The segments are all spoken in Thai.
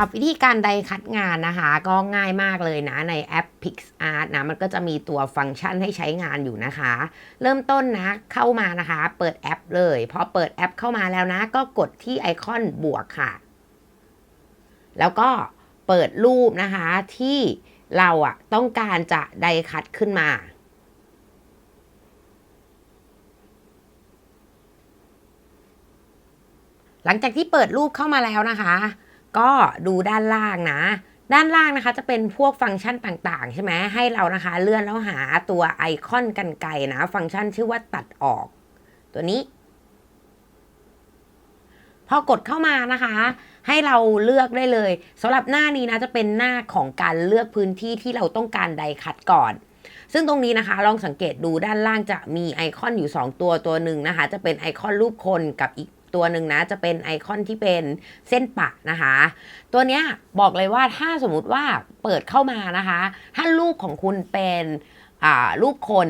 หรับวิธีการใดคัดงานนะคะ ก็ง่ายมากเลยนะในแอป PixArt นะมันก็จะมีตัวฟังก์ชันให้ใช้งานอยู่นะคะ เริ่มต้นนะเข้ามานะคะ เปิดแอปเลยพอเปิดแอปเข้ามาแล้วนะ ก็กดที่ไอคอนบวกค่ะ แล้วก็เปิดรูปนะคะที่เราอะต้องการจะไดคัดขึ้นมาหลังจากที่เปิดรูปเข้ามาแล้วนะคะ ก็ดูด้านล่างนะ ด้านล่างนะคะจะเป็นพวกฟังก์ชันต่างๆ ใช่ไหมให้เรานะคะเลื่อนแล้วหาตัวไอคอนกันไกนะ ฟังก์ชันชื่อว่าตัดออก ตัวนี้ พอกดเข้ามานะคะ ให้เราเลือกได้เลยสำหรับหน้านี้นะจะเป็นหน้าของการเลือกพื้นที่ที่เราต้องการไดคัดก่อนซึ่งตรงนี้นะคะลองสังเกตดูด้านล่างจะมีไอคอนอยู่ 2 ตัวตัวหนึ่งนะคะ จะเป็นไอคอนรูปคนกับอีก ตัวหนึ่งนะ จะเป็นไอคอนที่เป็นเส้นปะนะคะ ตัวเนี้ยบอกเลยว่าถ้าสมมติว่าเปิดเข้ามานะคะ ถ้ารูปของคุณเป็นอ่ารูปคน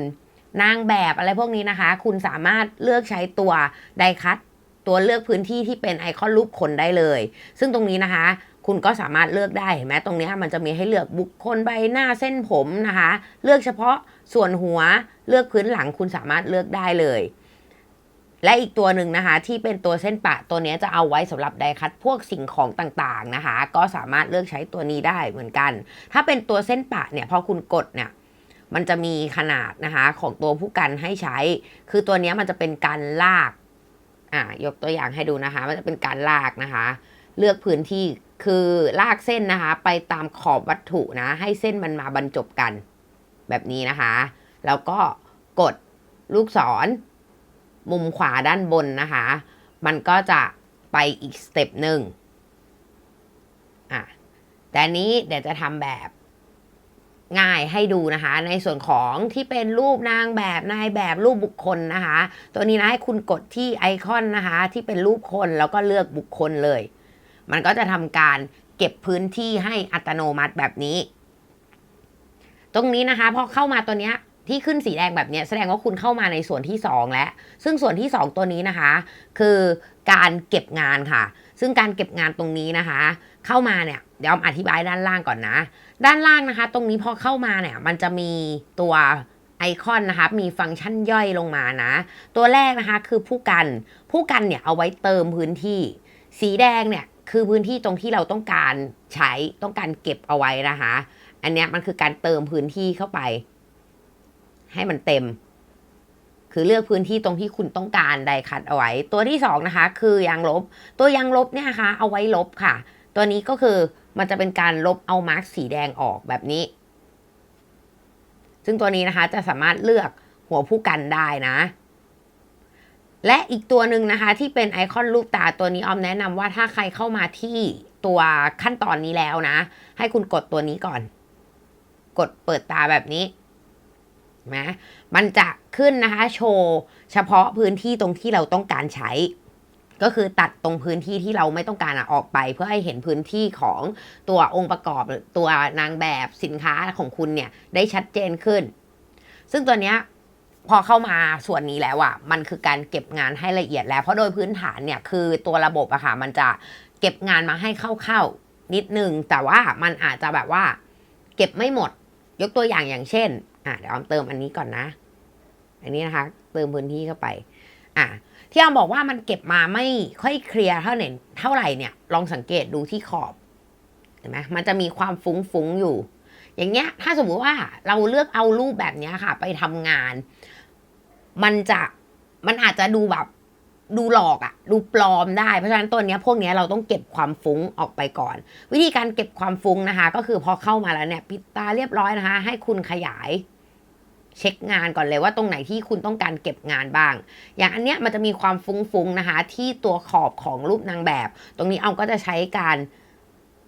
นางแบบอะไรพวกนี้นะคะ คุณสามารถเลือกใช้ตัวไดคัตตัวเลือกพื้นที่ที่เป็นไอคอนรูปคนได้เลย ซึ่งตรงนี้นะคะ คุณก็สามารถเลือกได้เห็นไหมตรงนี้มันจะมีให้เลือกบุคคลใบหน้าเส้นผมนะคะ เลือกเฉพาะส่วนหัวเลือกพื้นหลังคุณสามารถเลือกได้เลย และอีกตัวหนึ่งนะคะ ที่เป็นตัวเส้นปะตัวนี้จะเอาไว้สำหรับไดคัตพวกสิ่งของต่างๆนะคะ ก็สามารถเลือกใช้ตัวนี้ได้เหมือนกัน ถ้าเป็นตัวเส้นปะเนี่ยพอคุณกดเนี่ยมันจะมีขนาดนะคะของตัวผู้กันให้ใช้ คือตัวนี้มันจะเป็นการลากอ่ายกตัวอย่างให้ดูนะคะ มันจะเป็นการลากนะคะ เลือกพื้นที่คือลากเส้นนะคะ ไปตามขอบวัตถุนะ ให้เส้นมันมาบรรจบกัน แบบนี้นะคะ แล้วก็กดลูกศร มุมขวาด้านบนนะคะ มันก็จะไปอีกสเต็ปหนึ่งอะแต่นี้เดี๋ยวจะทำแบบง่ายให้ดูนะคะ ในส่วนของที่เป็นรูปนางแบบนายแบบรูปบุคคลนะคะ ตัวนี้นะให้คุณกดที่ไอคอนนะคะ ที่เป็นรูปคนแล้วก็เลือกบุคคลเลย มันก็จะทำการเก็บพื้นที่ให้อัตโนมัติแบบนี้ ตรงนี้นะคะพอเข้ามาตัวเนี้ย ที่ขึ้นสีแดงแบบนี้แสดงว่าคุณเข้ามาในส่วนที่ 2 แล้ว ซึ่งส่วนที่ 2 ตัวนี้นะคะ คือการเก็บงานค่ะ ซึ่งการเก็บงานตรงนี้นะคะ เข้ามาเนี่ยเดี๋ยวอธิบายด้านล่างก่อนนะ ด้านล่างนะคะ ตรงนี้พอเข้ามาเนี่ยมันจะมีตัวไอคอนนะคะมีฟังก์ชันย่อยลงมานะ ตัวแรกนะคะคือผู้กัน ผู้กันเนี่ยเอาไว้เติมพื้นที่ สีแดงเนี่ยคือพื้นที่ตรงที่เราต้องการใช้ต้องการเก็บเอาไว้นะคะ อันนี้มันคือการเติมพื้นที่เข้าไป ให้มันเต็ม คือเลือกพื้นที่ตรงที่คุณต้องการไดคัดเอาไว้ ตัวที่สองนะคะ คือยางลบ ตัวยางลบเนี่ยนะคะ เอาไว้ลบค่ะ ตัวนี้ก็คือมันจะเป็นการลบเอามาร์กสีแดงออกแบบนี้ ซึ่งตัวนี้นะคะจะสามารถเลือกหัวผู้กันได้นะและอีกตัวหนึ่งนะคะ ที่เป็นไอคอนรูปตาตัวนี้ออมแนะนำว่าถ้าใครเข้ามาที่ตัวขั้นตอนนี้แล้วนะ ให้คุณกดตัวนี้ก่อน กดเปิดตาแบบนี้ นะมันจะขึ้นนะคะโชว์เฉพาะพื้นที่ตรงที่เราต้องการใช้ ก็คือตัดตรงพื้นที่ที่เราไม่ต้องการออกไป เพื่อให้เห็นพื้นที่ของตัวองค์ประกอบตัวนางแบบสินค้าของคุณเนี่ยได้ชัดเจนขึ้น ซึ่งตัวเนี้ยพอเข้ามาส่วนนี้แล้วอะมันคือการเก็บงานให้ละเอียดแล้ว เพราะโดยพื้นฐานเนี่ยคือตัวระบบอะค่ะมันจะเก็บงานมาให้เข้าๆนิดนึง แต่ว่ามันอาจจะแบบว่า เก็บไม่หมด ยกตัวอย่างอย่างเช่น อะเดี๋ยวออมเติมอันนี้ก่อนนะ อันนี้นะคะ เติมพื้นที่เข้าไป อะที่ออมบอกว่ามันเก็บมาไม่ค่อยเคลียร์เท่าไหร่เท่าไหร่เนี่ย ลองสังเกตดูที่ขอบเห็นไหมมันจะมีความฟุ้งๆอยู่ อย่างเงี้ย ถ้าสมมุติว่าเราเลือกเอารูปแบบเนี้ยค่ะ ไปทำงาน มันจะมันอาจจะดูแบบดูหลอกอะดูปลอมได้เพราะฉะนั้นตัวเนี้ยพวกเนี้ยเราต้องเก็บความฟุ้งออกไปก่อน วิธีการเก็บความฟุ้งนะคะ ก็คือพอเข้ามาแล้วเนี่ย ปิดตาเรียบร้อยนะคะ ให้คุณขยาย เช็คงานก่อนเลยว่าตรงไหนที่คุณต้องการเก็บงานบ้าง อย่างอันเนี้ยมันจะมีความฟุ้งๆนะคะ ที่ตัวขอบของรูปนางแบบ ตรงนี้เอาก็จะใช้การ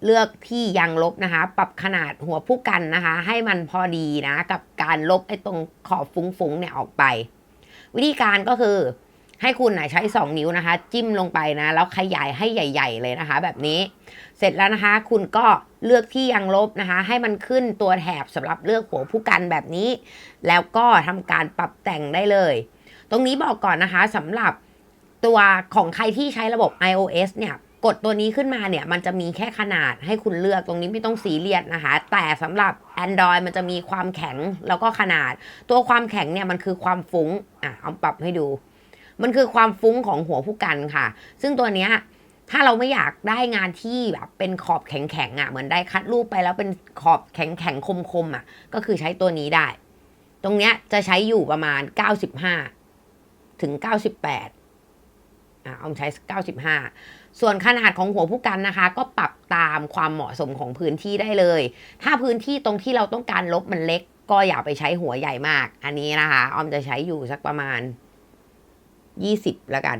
เลือกที่ยางลบนะคะ ปรับขนาดหัวผู้กันนะคะ ให้มันพอดีนะ กับการลบไอ้ตรงขอบฟุ้งๆเนี่ยออกไป วิธีการก็คือ ให้คุณนะใช้ 2 นิ้วนะคะ จิ้มลงไปนะ แล้วขยายให้ใหญ่ ๆ เลยนะคะ แบบนี้ เสร็จแล้วนะคะ คุณก็เลือกที่ยังลบนะคะ ให้มันขึ้นตัวแถบสำหรับเลือกหัวผู้กันแบบนี้ แล้วก็ทำการปรับแต่งได้เลย ตรงนี้บอกก่อนนะคะสำหรับตัวของใครที่ใช้ระบบ iOS เนี่ยกดตัวนี้ขึ้นมาเนี่ยมันจะมีแค่ขนาดให้คุณเลือกตรงนี้ไม่ต้องซีเรียสนะคะ แต่สำหรับ Android มันจะมีความแข็งแล้วก็ขนาด ตัวความแข็งเนี่ยมันคือความฟุ้งอะเอาปรับให้ดู มันคือความฟุ้งของหัวผู้กันค่ะ ซึ่งตัวเนี้ยถ้าเราไม่อยากได้งานที่แบบเป็นขอบแข็งๆอะเหมือนได้คัดรูปไปแล้วเป็นขอบแข็งๆคมๆอะ ก็คือใช้ตัวนี้ได้ ตรงเนี้ยจะใช้อยู่ประมาณ 95 ถึง 98อะเอาใช้ 95 ส่วนขนาดของหัวผู้กันนะคะ ก็ปรับตามความเหมาะสมของพื้นที่ได้เลย ถ้าพื้นที่ตรงที่เราต้องการลบมันเล็ก ก็อย่าไปใช้หัวใหญ่มาก อันนี้นะคะ ออมจะใช้อยู่สักประมาณ 20แล้วกัน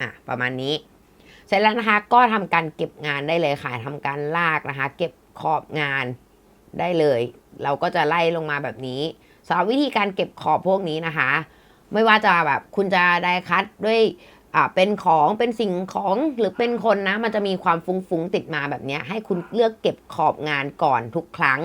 อะ ประมาณนี้ เสร็จแล้วนะคะ ก็ทำการเก็บงานได้เลยค่ะทำการลากนะคะ เก็บขอบงานได้เลย เราก็จะไล่ลงมาแบบนี้สำหรับวิธีการเก็บขอบพวกนี้นะคะ ไม่ว่าจะแบบคุณจะได้คัดด้วยอ่าเป็นของเป็นสิ่งของหรือเป็นคนนะ มันจะมีความฟุ้งๆติดมาแบบนี้ให้คุณเลือกเก็บขอบงานก่อนทุกครั้ง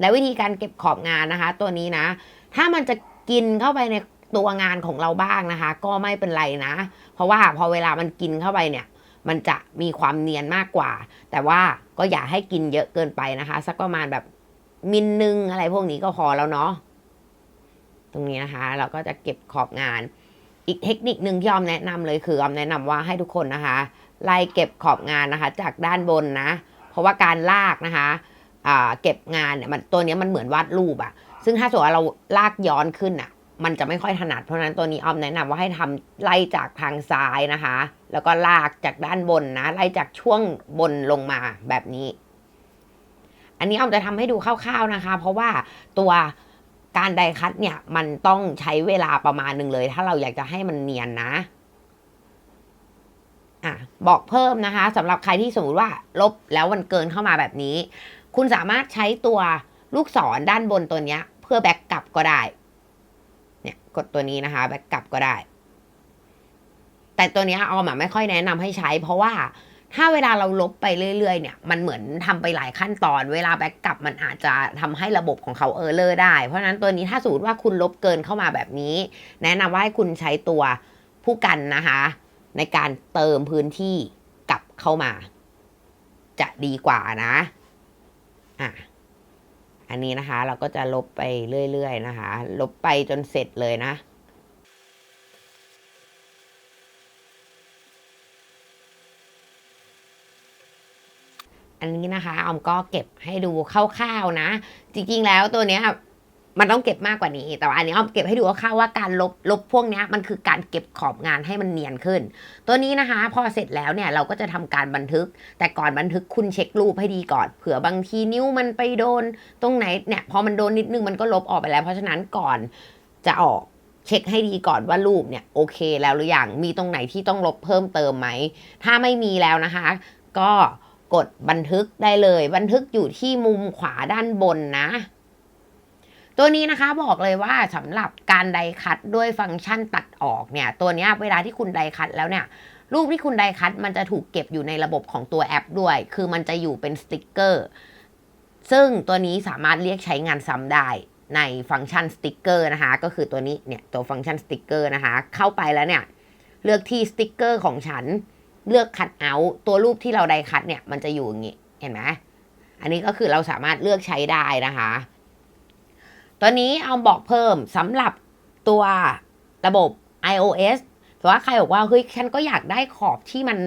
และวิธีการเก็บขอบงานนะคะ ตัวนี้นะ ถ้ามันจะกินเข้าไปใน ตัวงานของเราบ้างนะคะ ก็ไม่เป็นไรนะ เพราะว่าพอเวลามันกินเข้าไปเนี่ย มันจะมีความเนียนมากกว่า แต่ว่าก็อย่าให้กินเยอะเกินไปนะคะ สักประมาณแบบมิลนึงอะไรพวกนี้ก็พอแล้วเนาะตรงนี้นะคะ เราก็จะเก็บขอบงาน อีกเทคนิคหนึ่งที่ออมแนะนำเลยคือออมแนะนำว่าให้ทุกคนนะคะไล่เก็บขอบงานนะคะ จากด้านบนนะ เพราะว่าการลากนะคะเก็บงานเนี่ยมันตัวนี้มันเหมือนวาดรูปอะซึ่งถ้าสมมติว่าเราลากย้อนขึ้นอะ มันจะไม่ค่อยถนัดเพราะฉะนั้นตัวนี้ออมแนะนำว่าให้ทำไล่จากทางซ้ายนะคะ แล้วก็ลากจากด้านบนนะ ไล่จากช่วงบนลงมาแบบนี้ อันนี้ออมจะทำให้ดูคร่าวๆนะคะ เพราะว่าตัวการไดคัตเนี่ยมันต้องใช้เวลาประมาณหนึ่งเลย ถ้าเราอยากจะให้มันเนียนนะอะบอกเพิ่มนะคะสำหรับใครที่สมมติว่าลบแล้วมันเกินเข้ามาแบบนี้ คุณสามารถใช้ตัวลูกศรด้านบนตัวนี้เพื่อแบ็กกลับก็ได้ เนี่ยกดตัวนี้นะคะแบ็กกลับก็ได้ แต่ตัวนี้ออมไม่ค่อยแนะนำให้ใช้ เพราะว่าถ้าเวลาเราลบไปเรื่อยๆ เนี่ย มันเหมือนทำไปหลายขั้นตอน เวลาแบ็กกลับมันอาจจะทำให้ระบบของเขาเออร์เลอร์ได้ เพราะฉะนั้นตัวนี้ถ้าสมมติว่าคุณลบเกินเข้ามาแบบนี้ แนะนำว่าให้คุณใช้ตัวผู้กันนะคะ ในการเติมพื้นที่กลับเข้ามา จะดีกว่านะ อะ อันนี้นะคะเราก็จะลบไปเรื่อยๆนะคะ ลบไปจนเสร็จเลยนะอันนี้นะคะออมก็เก็บให้ดูคร่าวๆนะ จริงๆแล้วตัวเนี้ย มันต้องเก็บมากกว่านี้ แต่ว่าอันนี้ออมเก็บให้ดูคร่าวๆว่าการลบลบพวกนี้มันคือการเก็บขอบงานให้มันเนียนขึ้น ตัวนี้นะคะ พอเสร็จแล้วเนี่ยเราก็จะทำการบันทึก แต่ก่อนบันทึกคุณเช็ครูปให้ดีก่อนเผื่อบางทีนิ้วมันไปโดน ตรงไหนเนี่ยพอมันโดนนิดนึงมันก็ลบออกไปแล้ว เพราะฉะนั้นก่อนจะออกเช็คให้ดีก่อนว่ารูปเนี่ยโอเคแล้วหรือยังมีตรงไหนที่ต้องลบเพิ่มเติมไหมถ้าไม่มีแล้วนะคะ ก็กดบันทึกได้เลย บันทึกอยู่ที่มุมขวาด้านบนนะ ตัวนี้นะคะบอกเลยว่าสำหรับการไดคัตด้วยฟังก์ชันตัดออกเนี่ย ตัวนี้เวลาที่คุณไดคัตแล้วเนี่ยรูปที่คุณไดคัตมันจะถูกเก็บอยู่ในระบบของตัวแอปด้วย คือมันจะอยู่เป็นสติกเกอร์ ซึ่งตัวนี้สามารถเรียกใช้งานซ้ำได้ในฟังก์ชันสติกเกอร์นะคะ ก็คือตัวนี้เนี่ยตัวฟังก์ชันสติกเกอร์นะคะ เข้าไปแล้วเนี่ย เลือกที่สติกเกอร์ของฉัน เลือกคัดเอาตัวรูปที่เราไดคัดเนี่ยมันจะอยู่อย่างนี้ เห็นไหมอันนี้ก็คือเราสามารถเลือกใช้ได้นะคะ ตัวนี้เอาบอกเพิ่มสำหรับตัวระบบ iOS แต่ว่าใครบอกว่าเฮ้ยฉันก็อยากได้ขอบที่มัน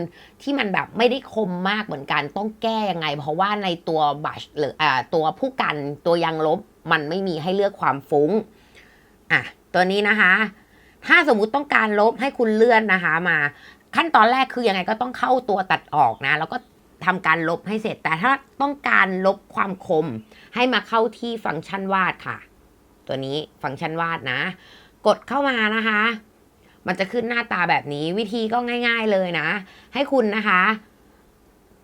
ที่มันแบบไม่ได้คมมากเหมือนกัน ต้องแก้ยังไง เพราะว่าในตัวบัชหรืออ่าตัวผู้กันตัวยางลบมันไม่มีให้เลือกความฟุ้งอะตัวนี้นะคะ ถ้าสมมุติต้องการลบให้คุณเลื่อนนะคะมา ขั้นตอนแรกคือยังไงก็ต้องเข้าตัวตัดออกนะ แล้วก็ทำการลบให้เสร็จแต่ถ้าต้องการลบความคม ให้มาเข้าที่ฟังก์ชันวาดค่ะ ตัวนี้ฟังก์ชันวาดนะ กดเข้ามานะคะ มันจะขึ้นหน้าตาแบบนี้วิธีก็ง่าย ๆเลยนะ ให้คุณนะคะ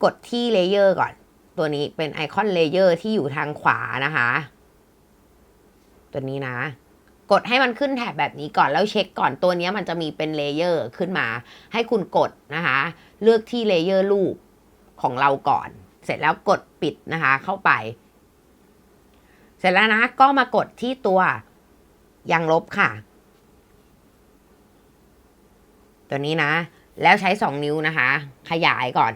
กดที่เลเยอร์ก่อน ตัวนี้เป็นไอคอนเลเยอร์ที่อยู่ทางขวานะคะ ตัวนี้นะกดให้มันขึ้นแถบแบบนี้ก่อนแล้วเช็คก่อนตัวนี้มันจะมีเป็นเลเยอร์ขึ้นมา ให้คุณกดนะคะ เลือกที่เลเยอร์รูปของเราก่อน เสร็จแล้วกดปิดนะคะ เข้าไป ร็จแล้วนะก็มากดที่ตัวยังลบค่ะ ตัวนี้นะ แล้วใช้ 2 นิ้วนะคะ ขยายก่อน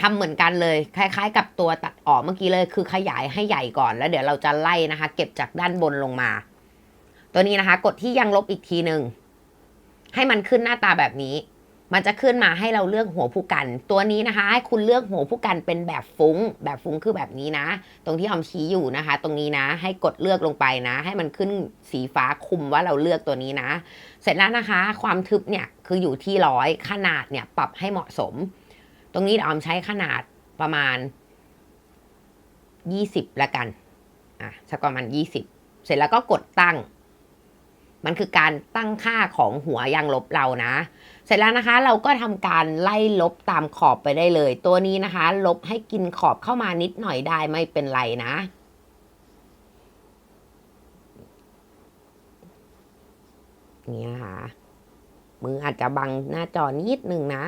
ทำเหมือนกันเลย คล้าย ๆ กับตัวตัดออกเมื่อกี้เลยคือขยายให้ใหญ่ก่อนแล้ว เดี๋ยวเราจะไล่นะคะ เก็บจากด้านบนลงมา ตัวนี้นะคะ กดที่ยังลบอีกทีหนึ่งให้มันขึ้นหน้าตาแบบนี้ มันจะขึ้นมาให้เราเลือกหัวผู้กัน ตัวนี้นะคะให้คุณเลือกหัวผู้กันเป็นแบบฟุ้ง แบบฟุ้งคือแบบนี้นะ ตรงที่ออมชี้อยู่นะคะ ตรงนี้นะ ให้กดเลือกลงไปนะ ให้มันขึ้นสีฟ้าคุมว่าเราเลือกตัวนี้นะ เสร็จแล้วนะคะ ความทึบเนี่ยคืออยู่ที่ร้อยขนาดเนี่ยปรับให้เหมาะสม ตรงนี้เดี๋ยวออมใช้ขนาดประมาณ 20ละกันอะสักประมาณ 20 เสร็จแล้วก็กดตั้ง มันคือการตั้งค่าของหัวยางลบเรานะ เสร็จแล้วนะคะเราก็ทำการไล่ลบตามขอบไปได้เลย ตัวนี้นะคะ ลบให้กินขอบเข้ามานิดหน่อยได้ไม่เป็นไรนะนี่นะคะมืออาจจะบังหน้าจอนิดนึงนะ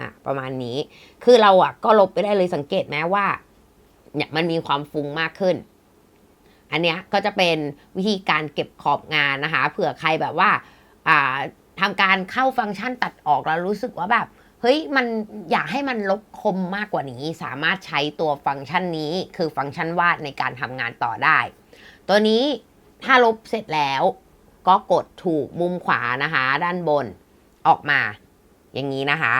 อะ ประมาณนี้ คือเราอะ ก็ลบไปได้เลยสังเกตไหมว่า เนี่ยมันมีความฟุ้งมากขึ้น อันเนี้ยก็จะเป็นวิธีการเก็บขอบงานนะคะ เผื่อใครแบบว่าทำการเข้าฟังก์ชันตัดออกแล้วรู้สึกว่าแบบเฮ้ยมันอยากให้มันลบคมมากกว่านี้ สามารถใช้ตัวฟังก์ชันนี้ คือฟังก์ชันวาดในการทำงานต่อได้ ตัวนี้ถ้าลบเสร็จแล้ว ก็กดถูกมุมขวานะคะ ด้านบนออกมา อย่างนี้นะคะ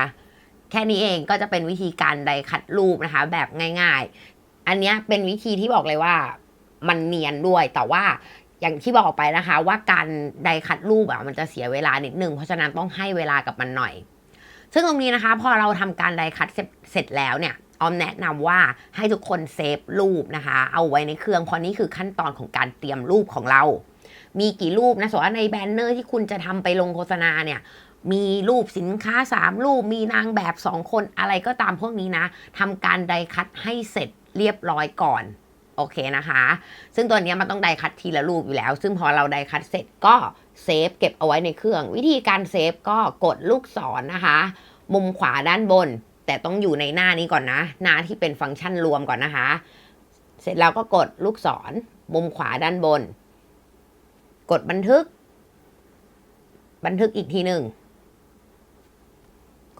แค่นี้เองก็จะเป็นวิธีการไดคัดรูปนะคะ แบบง่าย ๆ อันนี้เป็นวิธีที่บอกเลยว่า มันเนียนด้วย แต่ว่าอย่างที่บอกไปนะคะ ว่าการไดคัดรูปอะมันจะเสียเวลานิดนึง เพราะฉะนั้นต้องให้เวลากับมันหน่อย ซึ่งตรงนี้นะคะ พอเราทำการไดคัดเสร็จแล้วเนี่ยออมแนะนำว่าให้ทุกคนเซฟรูปนะคะ เอาไว้ในเครื่องเพราะนี่คือขั้นตอนของการเตรียมรูปของเรา มีกี่รูปนะสมมติว่าในแบนเนอร์ที่คุณจะทำไปลงโฆษณาเนี่ยมีรูปสินค้า 3 รูป มีนางแบบ 2 คนอะไรก็ตามพวกนี้นะทำการไดคัดให้เสร็จเรียบร้อยก่อน โอเคนะคะ ซึ่งตัวนี้มันต้องไดคัดทีละรูปอยู่แล้ว ซึ่งพอเราไดคัดเสร็จก็เซฟเก็บเอาไว้ในเครื่อง วิธีการเซฟก็กดลูกศรนนะคะ มุมขวาด้านบน แต่ต้องอยู่ในหน้านี้ก่อนนะ หน้าที่เป็นฟังก์ชันรวมก่อนนะคะ เสร็จแล้วก็กดลูกศร มุมขวาด้านบน กดบันทึก บันทึกอีกทีหนึ่ง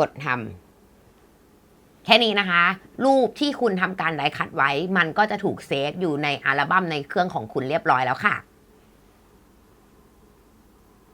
กดทำ แค่นี้นะคะ รูปที่คุณทำการไดคัดไว้ มันก็จะถูกเซฟอยู่ในอัลบั้มในเครื่องของคุณเรียบร้อยแล้วค่ะ